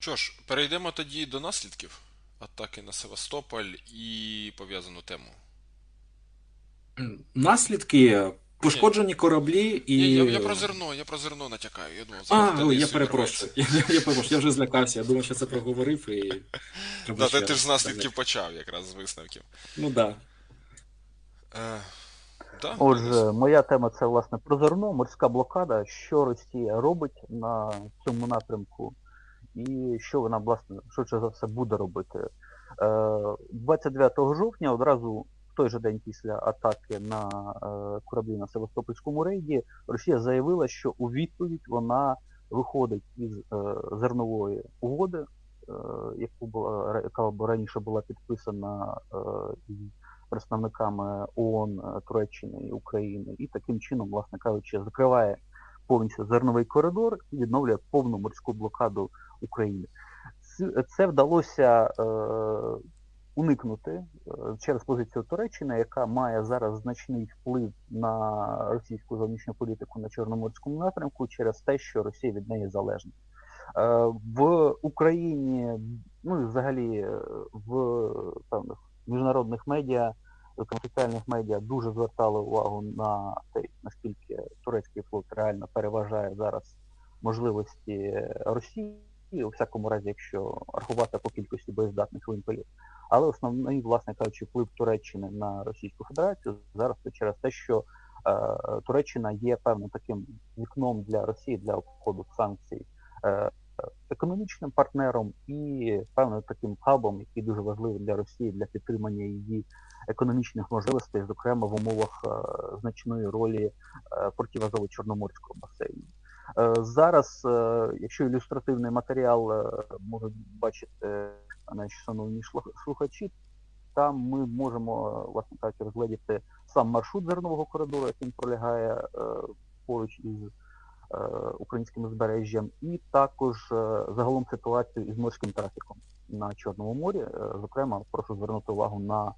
Що ж, перейдемо тоді до наслідків атаки на Севастополь і пов'язану тему. Наслідки пошкоджені кораблі і. Ні, я, я про зерно, я про зерно натякаю. Я думав, А, зараз ой, я перепрошую. Я, я перепрошую, я вже злякався, я думав, що це проговорив і. Да, ти, ти ж з наслідків почав, якраз з висновків. Ну так. Да. Е, да, Отже, моя тема це власне про зерно, морська блокада, що Росія робить на цьому напрямку, і що вона, власне, швидше за все буде робити. Е, 29 жовтня, одразу в той же день після атаки на е, кораблі на Севастопольському рейді, Росія заявила, що у відповідь вона виходить із е, зернової угоди, е, яку була, яка раніше була підписана е, представниками ООН, е, Туреччини і України, і таким чином, власне кажучи, закриває повністю зерновий коридор і відновлює повну морську блокаду України. Це вдалося е, уникнути е, через позицію Туреччини, яка має зараз значний вплив на російську зовнішню політику на Чорноморському напрямку через те, що Росія від неї залежна. Е, В Україні, ну і взагалі е, в певних міжнародних медіа, зокрема соціальних медіа, дуже звертали увагу на те, наскільки турецький флот реально переважає зараз можливості Росії, у всякому разі, якщо рахувати по кількості боєздатних вимпелів. Але основний, власне кажучи, вплив Туреччини на Російську Федерацію зараз це через те, що е, Туреччина є певним таким вікном для Росії для обходу санкцій. Е, економічним партнером і певним таким хабом, який дуже важливий для Росії для підтримання її економічних можливостей, зокрема в умовах е, значної ролі е, портів Азово-Чорноморського басейну. Е, зараз, якщо ілюстративний матеріал можуть бачити наші шановні слухачі, там ми можемо, власне кажучи, розглядіти сам маршрут зернового коридору, який пролягає поруч із українським узбережжям, і також загалом ситуацію із морським трафіком на Чорному морі. Зокрема, прошу звернути увагу на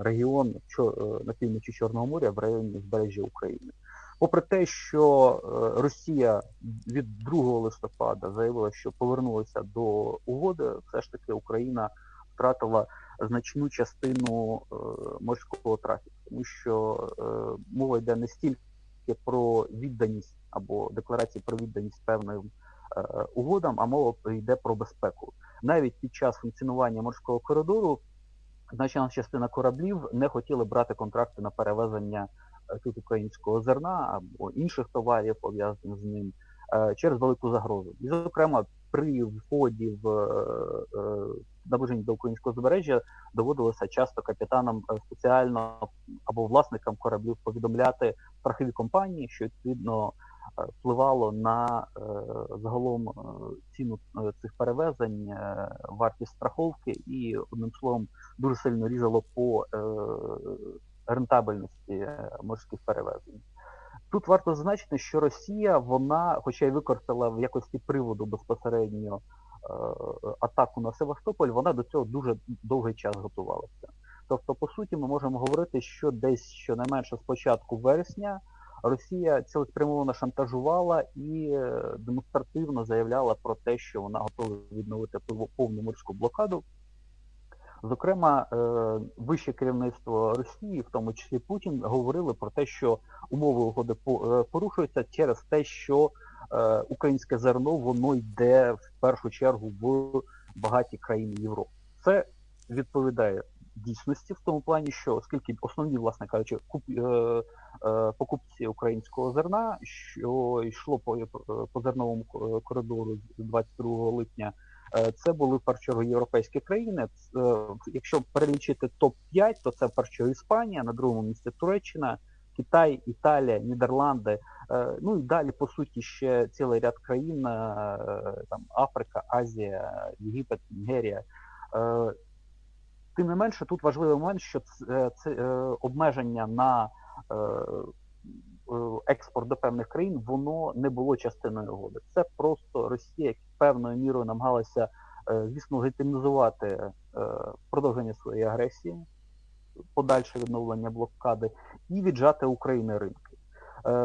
регіон Чо- е, на півночі Чорного моря в районі узбережжя України. Попри те, що е, Росія від 2 листопада заявила, що повернулася до угоди, все ж таки Україна втратила значну частину е, морського трафіку, тому що е, мова йде не стільки про відданість або декларації про відданість певним е, угодам, а мова йде про безпеку. Навіть під час функціонування морського коридору значна частина кораблів не хотіли брати контракти на перевезення е, тут українського зерна або інших товарів пов'язаних з ним е, через велику загрозу. І, зокрема, при вході в е, наближенні до українського збережжя доводилося часто капітанам спеціально або власникам кораблів повідомляти страхові компанії, що відповідно впливало на е, загалом е, ціну е, цих перевезень, вартість страховки, і одним словом дуже сильно різало по рентабельності морських перевезень. Тут варто зазначити, що Росія, вона, хоча й використала в якості приводу безпосередньо атаку на Севастополь, вона до цього дуже довгий час готувалася. Тобто, по суті, ми можемо говорити, що десь щонайменше з початку вересня Росія цілеспрямовано шантажувала і е, демонстративно заявляла про те, що вона готова відновити пов- повну морську блокаду. Зокрема, е, вище керівництво Росії, в тому числі Путін, говорили про те, що умови угоди е, порушуються через те, що українське зерно воно йде в першу чергу в багаті країни Європи. Це відповідає дійсності в тому плані, що оскільки основні, власне кажучи, куп, е, е, покупці українського зерна, що йшло по, по зерновому коридору з 22 липня, е, це були чергу європейські країни. Е, Якщо перелічити топ-5, то це чергу Іспанія, на другому місці Туреччина, Китай, Італія, Нідерланди. Е, Ну і далі, по суті, ще цілий ряд країн, е, там Африка, Азія, Єгипет, Нігерія. Тим не менше, тут важливий момент, що це, це обмеження на е, е, експорт до певних країн, воно не було частиною угоди. Це просто Росія певною мірою намагалася, е, звісно, легітимізувати продовження своєї агресії, подальше відновлення блокади і віджати України ринки.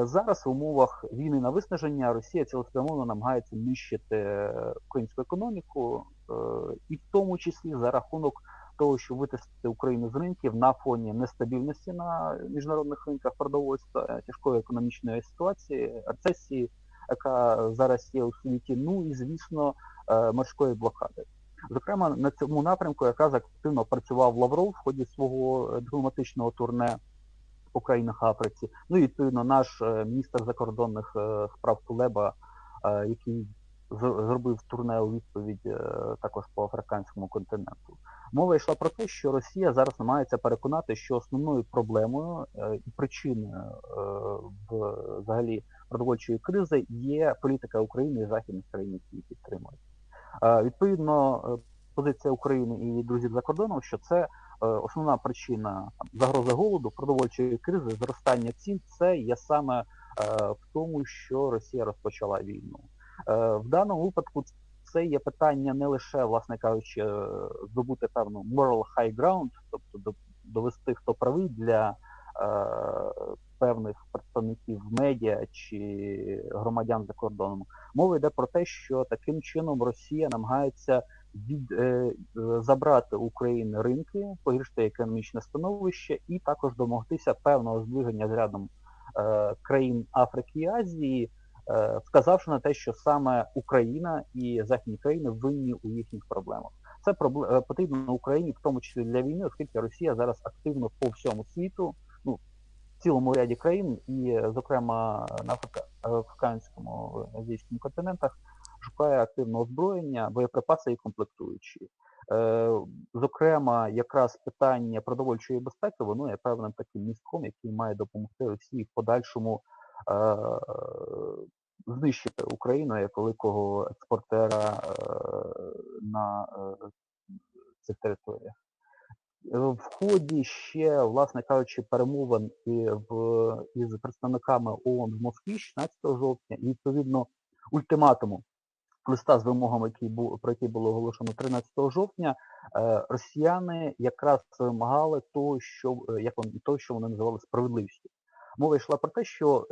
Зараз в умовах війни на виснаження Росія цілеспрямовано намагається нищити українську економіку, і в тому числі за рахунок того, щоб витиснути Україну з ринків на фоні нестабільності на міжнародних ринках продовольства, е, тяжкої економічної ситуації, рецесії, яка зараз є у світі. Ну і звісно, е, морської блокади. Зокрема, на цьому напрямку якраз активно працював Лавров в ході свого е, дипломатичного турне по країнах Африці. Ну і відповідно наш міністр закордонних справ Кулеба, який зробив турне у відповідь також по африканському континенту. Мова йшла про те, що Росія зараз намагається переконати, що основною проблемою е, і причиною е, взагалі продовольчої кризи є політика України і західних країн, які її підтримують. Е, Відповідно, позиція України і друзів за кордоном, що це основна причина загрози голоду, продовольчої кризи, зростання цін, це є саме в тому, що Росія розпочала війну. В даному випадку це є питання не лише, власне кажучи, е, здобути певну moral high ground, тобто до- довести, хто правий для е, певних представників медіа чи громадян за кордоном. Мова йде про те, що таким чином Росія намагається від, е, забрати у України ринки, погіршити економічне становище і також домогтися певного здвигання з рядом країн Африки і Азії, вказавши на те, що саме Україна і західні країни винні у їхніх проблемах. Це е, потрібно Україні, в тому числі для війни, оскільки Росія зараз активно по всьому світу, ну в цілому ряді країн, і, е, зокрема, на Африка- африканському е, азійському континентах шукає активне озброєння, боєприпаси і комплектуючі. Е, Зокрема, якраз питання продовольчої безпеки, воно є певним таким містком, який має допомогти Росії в подальшому е, знищити Україну як великого експортера е, на е, цих територіях. Е, В ході ще, власне кажучи, перемовин із представниками ООН в Москві 16 жовтня, і відповідно ультиматуму листа з вимогами, який був про який було оголошено 13 жовтня, росіяни якраз вимагали того, що як вони того, що вони називали справедливістю. Мова йшла про те, що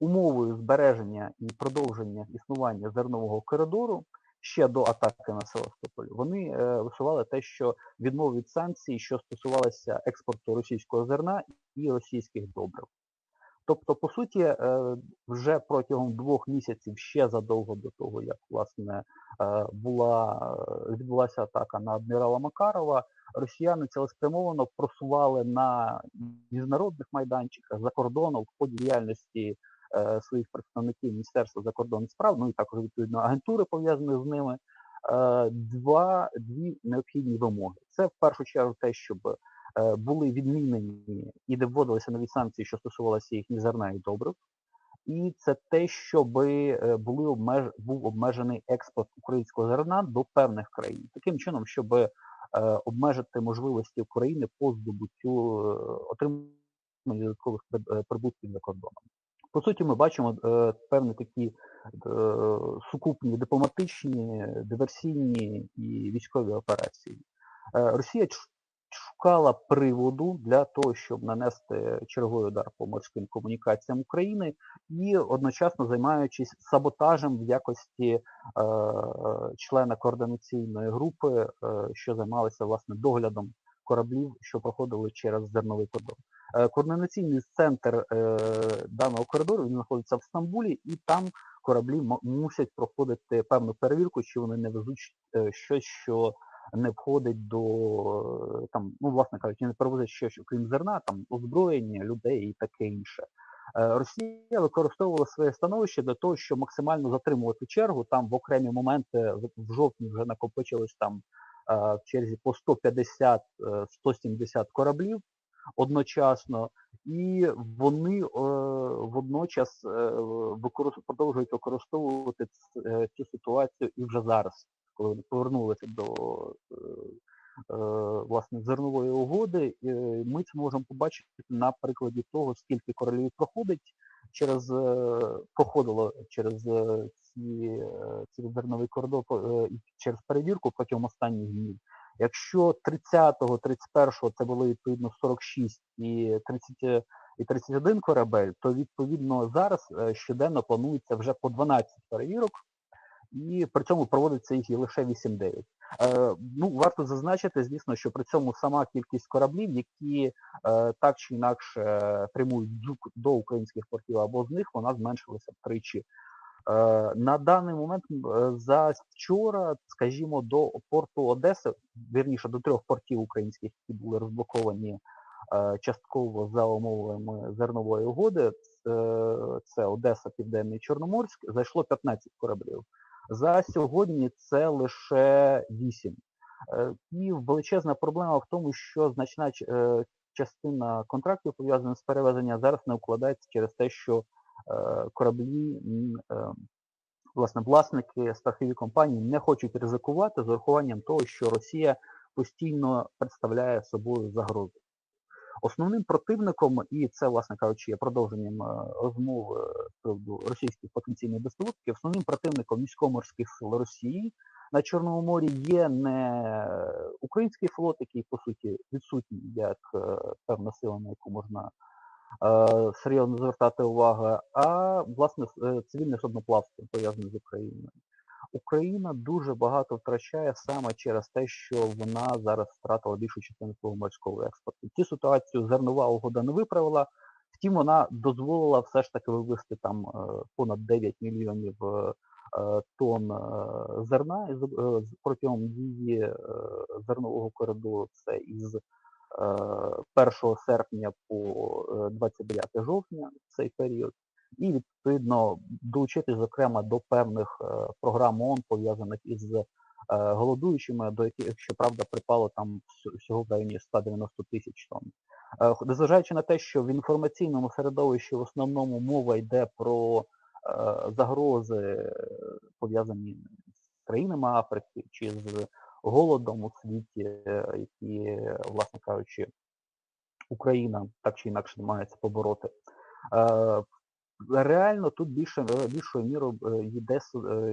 умовою збереження і продовження існування зернового коридору ще до атаки на Севастополь, вони е, висували те, що відмова від санкцій, що стосувалося експорту російського зерна і російських добрив. Тобто, по суті, е, вже протягом двох місяців, ще задовго до того, як власне е, була відбулася атака на адмірала Макарова, росіяни цілеспрямовано просували на міжнародних майданчиках за кордоном в ході діяльності своїх представників Міністерства закордонних справ, ну і також відповідно агентури пов'язані з ними. е, Два дві необхідні вимоги. Це в першу чергу те, щоб е, були відмінені і де вводилися нові санкції, що стосувалися їхніх зерна і добрив. І це те, щоб були обмеж... був обмежений експорт українського зерна до певних країн, таким чином, щоб е, обмежити можливості України по здобуттю е, отримання додаткових е, прибутків за кордоном. По суті, ми бачимо е, певні такі е, сукупні дипломатичні, диверсійні і військові операції. Е, Росія шукала приводу для того, щоб нанести черговий удар по морським комунікаціям України і одночасно займаючись саботажем в якості е, члена координаційної групи, е, що займалися власне доглядом кораблів, що проходили через зерновий кордон. Е, координаційний центр е, даного коридору він знаходиться в Стамбулі, і там кораблі мусять проходити певну перевірку, чи вони не везуть е, щось, що не входить до там, ну власне кажучи, не перевозять щось, окрім зерна, там озброєння, людей і таке інше. Росія використовувала своє становище для того, щоб максимально затримувати чергу. Там в окремі моменти в- жовтні вже накопичилось там в черзі по 150 е, 170 кораблів одночасно, і вони е, водночас е, продовжують використовувати е, цю ситуацію і вже зараз, коли вони повернулися до власне зернової угоди. Ми це можемо побачити на прикладі того, скільки королів проходить через проходило через ці, ці зерновий е, через перевірку протягом останніх днів. Якщо 30-го, 31-го це було відповідно 46 і і 31 корабель, то відповідно зараз е, щоденно планується вже по 12 перевірок, і при цьому проводиться їх і лише 8-9. Е, ну, варто зазначити, звісно, що при цьому сама кількість кораблів, які е, так чи інакше прямують до- до українських портів або з них, вона зменшилася втричі. Е, на даний момент е, за вчора, скажімо, до порту Одеси, вірніше до трьох портів українських, які були розблоковані е, частково за умовами зернової угоди, це, Одеса, Південний Чорноморськ, зайшло 15 кораблів. За сьогодні це лише 8. Е, І величезна проблема в тому, що значна частина контрактів пов'язана з перевезенням зараз не укладається через те, що кораблі, е, власне, власники страхові компанії не хочуть ризикувати з урахуванням того, що Росія постійно представляє собою загрозу. Основним противником, і це, власне кажучи, є продовженням е, розмови приводу російських потенційних безпілотників, основним противником військово-морських сил Росії на Чорному морі є не український флот, який по суті відсутній як е, певна сила, на яку можна е, серйозно звертати увагу, а власне е, цивільне судноплавство пов'язане з Україною. Україна дуже багато втрачає саме через те, що вона зараз втратила більшу частину свого морського експорту. Цю ситуацію зернова угода не виправила. Втім, вона дозволила все ж таки вивести там е, понад 9 мільйонів е, е, тонн е, зерна е, протягом е, зернового коридору. Це із е, 1 серпня по е, 29 жовтня цей період і відповідно долучитись, зокрема, до певних е, програм ООН, пов'язаних із е, голодуючими, до яких, щоправда, припало там всього в районі 190 тисяч тонн. Е, Незважаючи на те, що в інформаційному середовищі в основному мова йде про е, загрози, е, пов'язані з країнами Африки чи з голодом у світі, які, е, власне кажучи, Україна так чи інакше намагається побороти. Е, Реально тут більше е, більшою мірою йде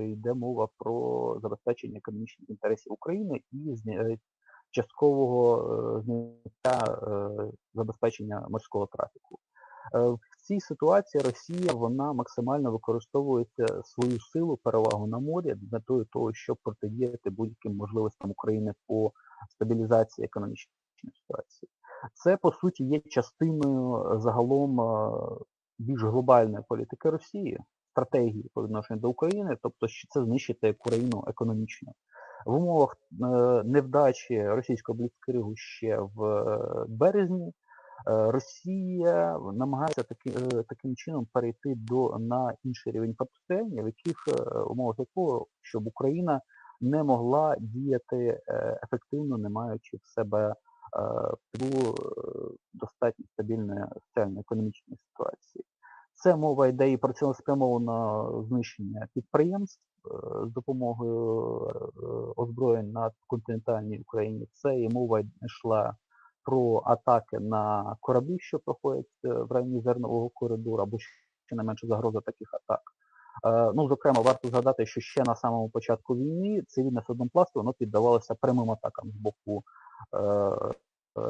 йде мова про забезпечення економічних інтересів України і часткового зняття забезпечення морського трафіку. Цій ситуації Росія вона максимально використовує свою силу, перевагу на морі з метою того, щоб протидіяти будь-яким можливостям України по стабілізації економічної ситуації. Це по суті є частиною е, загалом е, більш глобальної політики Росії, стратегії по відношенню до України, тобто що це знищити Україну економічно. В умовах е, невдачі російського бліцкригу ще в березні Росія намагається таки, е, таким чином перейти до на інший рівень протистояння, в яких е, умовах якого, щоб Україна не могла діяти е, ефективно, не маючи в себе е, е, достатньо стабільної соціально-економічної ситуації. Це мова йде і про цілеспрямоване знищення підприємств е, з допомогою е, озброєнь на континентальній Україні. Це і мова йшла про атаки на кораблі, що проходять е, в районі зернового коридору, або ще не менше загроза таких атак. Е, Ну, зокрема, варто згадати, що ще на самому початку війни цивільне судноплавство воно піддавалося прямим атакам з боку е,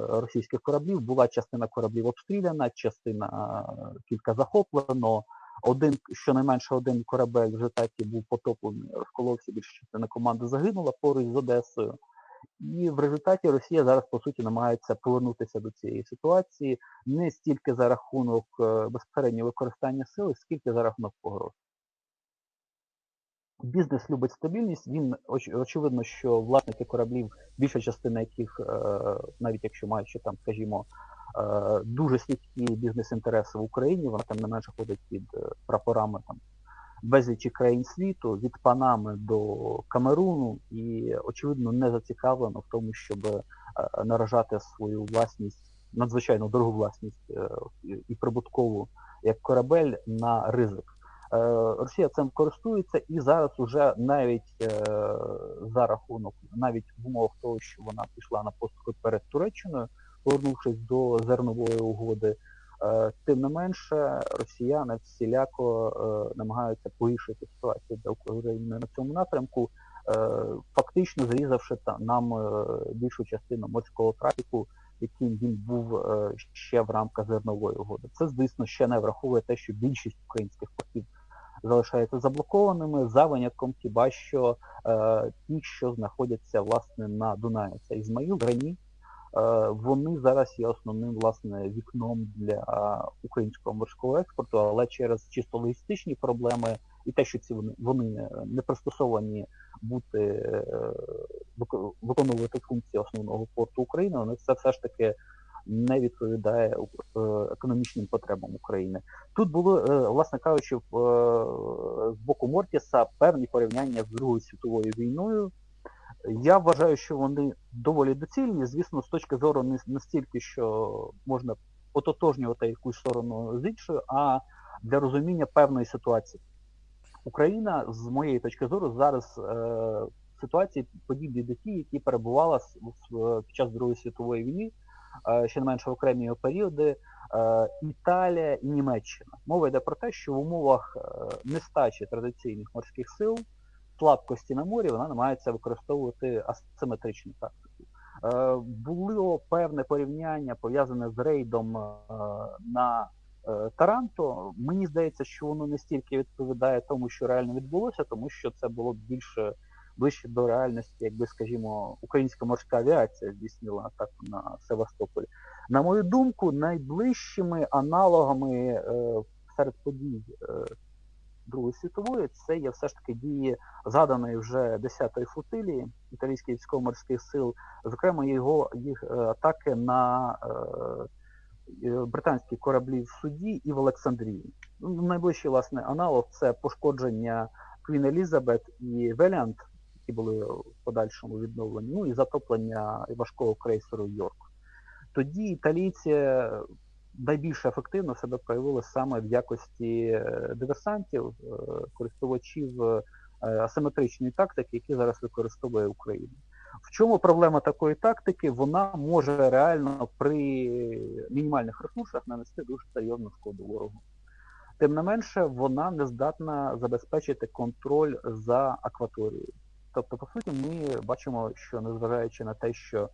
російських кораблів. Була частина кораблів обстріляна, частина кілька захоплено. Один, щонайменше один корабель в результаті був потоплений, розколовся, більша частина команди загинула поруч з Одесою. І в результаті Росія зараз по суті намагається повернутися до цієї ситуації не стільки за рахунок е, безпосереднього використання сили, скільки за рахунок погроз. Бізнес любить стабільність. Він оч- очевидно, що власники кораблів, більша частина яких, е, навіть якщо ще там, скажімо, е, дуже слідкі бізнес-інтереси в Україні, вона там не менше ходить під прапорами там безлічі країн світу, від Панами до Камеруну, і очевидно не зацікавлено в тому, щоб е, наражати свою власність, надзвичайно дорогу власність е, і- прибуткову як корабель на ризик. Е, Росія цим користується і зараз уже навіть за рахунок, навіть в умовах того, що вона пішла на поступи перед Туреччиною, повернувшись до зернової угоди, тим не менше росіяни всіляко е, намагаються погіршити ситуацію для України на цьому напрямку, е, фактично зрізавши нам е, більшу частину морського трафіку яким він був е, ще в рамках зернової угоди. Це, звісно, ще не враховує те, що більшість українських портів залишаються заблокованими за винятком хіба що е, ті, що знаходяться власне на Дунаї. Це Ізмаїл, Грані. Е, вони зараз є основним власне вікном для українського морського експорту, але через чисто логістичні проблеми і те, що ці вони вони не пристосовані бути е, виконувати функції основного порту України, вони це все ж таки не відповідає е, економічним потребам України. Тут було, е, власне кажучи, з боку Мортіса певні порівняння з Другою світовою війною. Я вважаю, що вони доволі доцільні. Звісно, з точки зору не настільки, що можна ототожнювати якусь сторону з іншою, а для розуміння певної ситуації. Україна, з моєї точки зору, зараз е, ситуації подібні до ті, які перебувала під час Другої світової війни, е, ще не менше окремі періоди, е, Італія і Німеччина. Мова йде про те, що в умовах е, нестачі традиційних морських сил, слабкості на морі, вона намагається використовувати асиметричну тактику. Е, було певне порівняння пов'язане з рейдом е, на Е, Таранто, мені здається, що воно не стільки відповідає тому, що реально відбулося, тому що це було більше ближче до реальності, якби скажімо, українська морська авіація здійснила атаку на Севастополь. На мою думку, найближчими аналогами серед подій Другої світової це є все ж таки дії згаданої вже 10-ї флотилії італійських військово-морських сил, зокрема його їх е, атаки на е, британські кораблі в суді і в Олександрії. Ну, найближчий власне аналог це пошкодження Квін Елізабет і Веліант, які були в подальшому відновлені, ну і затоплення важкого крейсеру Йорк. Тоді італійці найбільш ефективно себе проявили саме в якості е, диверсантів, е, користувачів асиметричної тактики, які зараз використовує Україна. В чому проблема такої тактики? Вона може реально при мінімальних ресурсах нанести дуже серйозну шкоду ворогу. Тим не менше, вона не здатна забезпечити контроль за акваторією. Тобто, по суті, ми бачимо, що незважаючи на те, що е,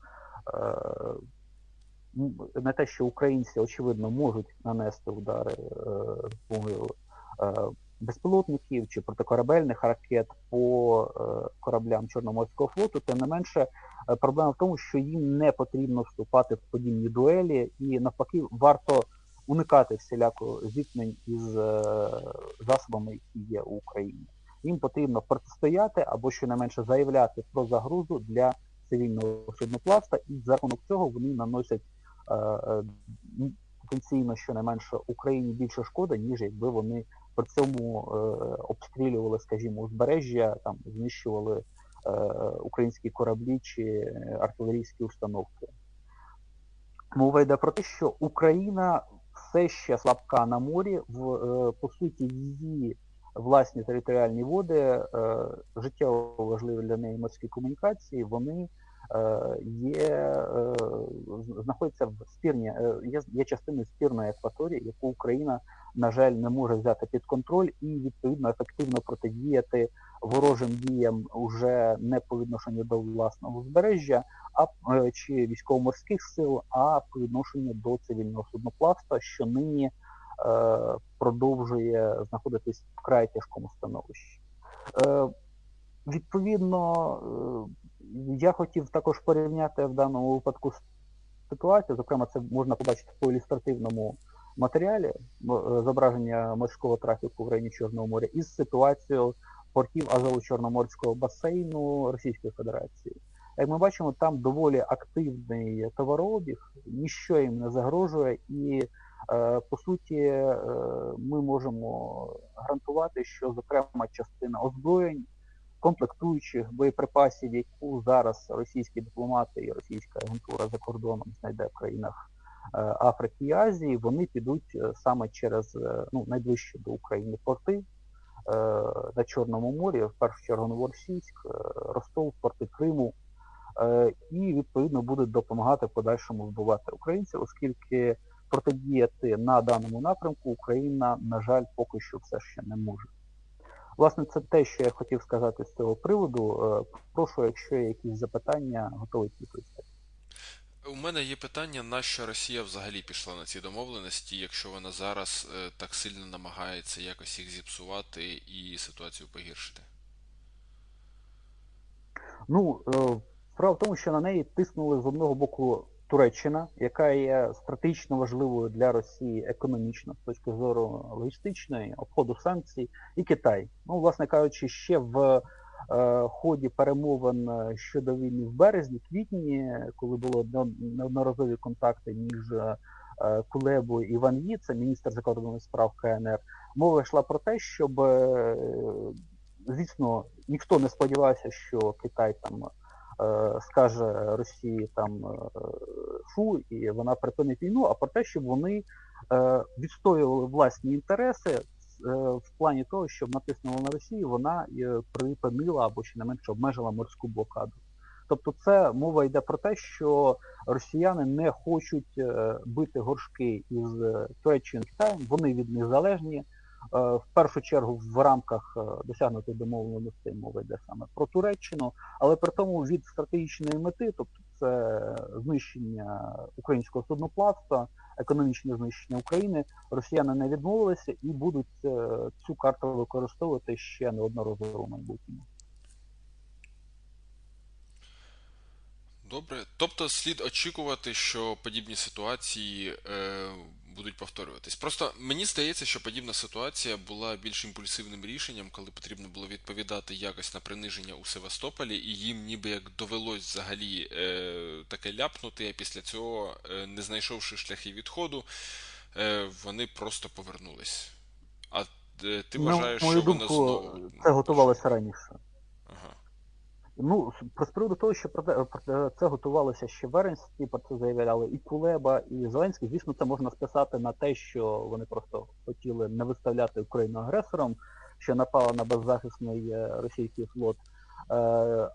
на те, що українці, очевидно, можуть нанести удари е, е, безпілотників чи протикорабельних ракет по е, кораблям Чорноморського флоту, тим не менше, проблема в тому, що їм не потрібно вступати в подібні дуелі, і навпаки, варто уникати всіляко зіткнень із засобами, які є у Україні. Їм потрібно протистояти або щонайменше заявляти про загрозу для цивільного судноплавства, і за рахунок цього вони наносять потенційно щонайменше Україні більше шкоди, ніж якби вони при цьому е, обстрілювали, скажімо, узбережжя, там знищували е, українські кораблі чи артилерійські установки. Мова йде про те, що Україна все ще слабка на морі, в, е, по суті, її власні територіальні води, життєво важливі для неї морські комунікації, вони є, знаходяться в спірні, є, є частиною спірної акваторії, яку Україна на жаль, не може взяти під контроль і відповідно ефективно протидіяти ворожим діям уже не по відношенню до власного узбережжя, а е, чи військово-морських сил, а по відношенню до цивільного судноплавства, що нині е, продовжує знаходитись в край тяжкому становищі. Е, Відповідно, е, я хотів також порівняти в даному випадку ситуацію, зокрема, це можна побачити по ілюстративному матеріалі е, зображення морського трафіку в районі Чорного моря із ситуацією портів Азово-Чорноморського басейну Російської Федерації. Як ми бачимо, там доволі активний товарообіг, ніщо їм не загрожує, і е, по суті е, ми можемо гарантувати, що зокрема частина озброєнь, комплектуючих боєприпасів, яку зараз російські дипломати і російська агентура за кордоном знайде в країнах Е, Африки і Азії, вони підуть е, саме через е, ну, найближчі до України порти на Чорному морі, в першу чергу Новоросійськ, Ростов, порти Криму, і відповідно будуть допомагати в подальшому вбивати українців, оскільки протидіяти на даному напрямку Україна, на жаль, поки що все ще не може. Власне, це те, що я хотів сказати з цього приводу. Прошу, якщо є якісь запитання, готовий відповісти. у мене є питання, на що Росія взагалі пішла на ці домовленості, якщо вона зараз е, так сильно намагається якось їх зіпсувати і ситуацію погіршити? Ну, е, справа в тому, що на неї тиснули з одного боку Туреччина, яка є стратегічно важливою для Росії економічно з точки зору логістичної, обходу санкцій, і Китай. Ну, власне кажучи, ще в е, ході перемовин е, щодо війни в березні, квітні, коли були одно- неодноразові контакти між е, Кулебою і Ван Ї, це міністр закордонних справ КНР, мова йшла про те, щоб, звісно, ніхто не сподівався, що Китай там скаже Росії там е, фу, і вона припинить війну, а про те, щоб вони е, відстоювали власні інтереси е, в плані того, щоб натиснула на Росію, вона е, припинила або ще не менше обмежила морську блокаду. Тобто, це мова йде про те, що росіяни не хочуть е, бити горшки із е, Туреччиною і Китаєм, вони від них залежні. Е, В першу чергу в рамках е, досягнутої домовленості мова йде саме про Туреччину, але при тому від стратегічної мети, тобто це знищення українського судноплавства, економічне знищення України, росіяни не відмовилися і будуть е, цю карту використовувати ще неодноразово в майбутньому. Добре. Тобто слід очікувати, що подібні ситуації будуть повторюватись. Просто мені здається, що подібна ситуація була більш імпульсивним рішенням, коли потрібно було відповідати якось на приниження у Севастополі, і їм ніби як довелось взагалі е, таке ляпнути, а після цього, е, не знайшовши шляхи відходу, е, вони просто повернулись. А е, ти вважаєш, на мою що вони знову. це готувалося раніше. Ну, з- приводу того, що про це готувалося ще в вересні, про це заявляли і Кулеба, і Зеленський. Звісно, це можна списати на те, що вони просто хотіли не виставляти Україну агресором, що напала на беззахисний е, російський флот. Е,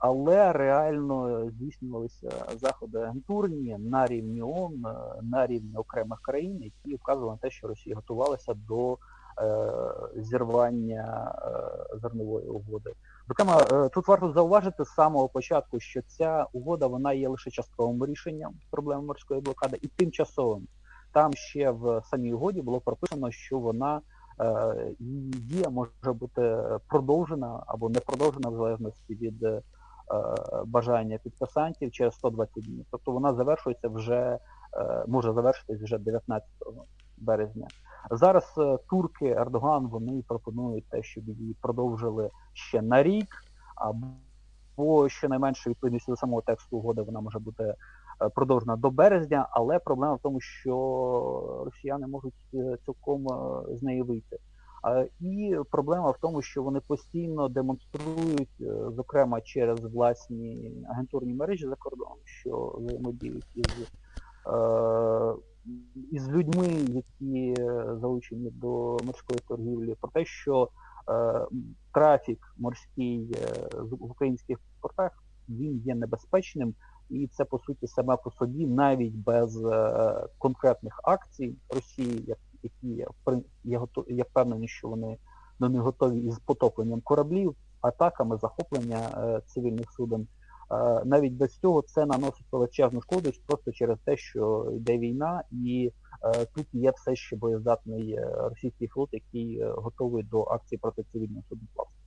Але реально здійснювалися заходи агентурні на рівні ООН, е, на рівні окремих країн, які вказували на те, що Росія готувалася до зірвання зернової угоди. Зокрема, е, тут варто зауважити з самого початку, що ця угода вона є лише частковим рішенням проблеми морської блокади і тимчасовим. Там ще в самій угоді було прописано, що вона е, є, може бути продовжена або не продовжена в залежності від е, бажання підписантів через 120 днів. Тобто вона завершується вже, е, може завершитись вже 19 березня. Зараз е, турки Ердоган вони пропонують те, щоб її продовжили ще на рік, або щонайменше відповідності до самого тексту угоди вона може бути е, продовжена до березня, але проблема в тому, що росіяни можуть е, цілком з неї вийти. І проблема в тому, що вони постійно демонструють, зокрема через власні агентурні мережі за кордоном, що взаємодіють із, із людьми, які е, залучені до морської торгівлі, про те, що е, трафік морський е, в українських портах він є небезпечним, і це по суті саме по собі, навіть без конкретних акцій Росії, як- які я, я, впевнений, що вони до готові із потопленням кораблів, атаками, захоплення цивільних суден. Е, навіть без цього це наносить величезну шкоду просто через те, що йде війна, і е, тут є все ще боєздатний е, російський флот, який готовий до акції проти цивільного судноплавства.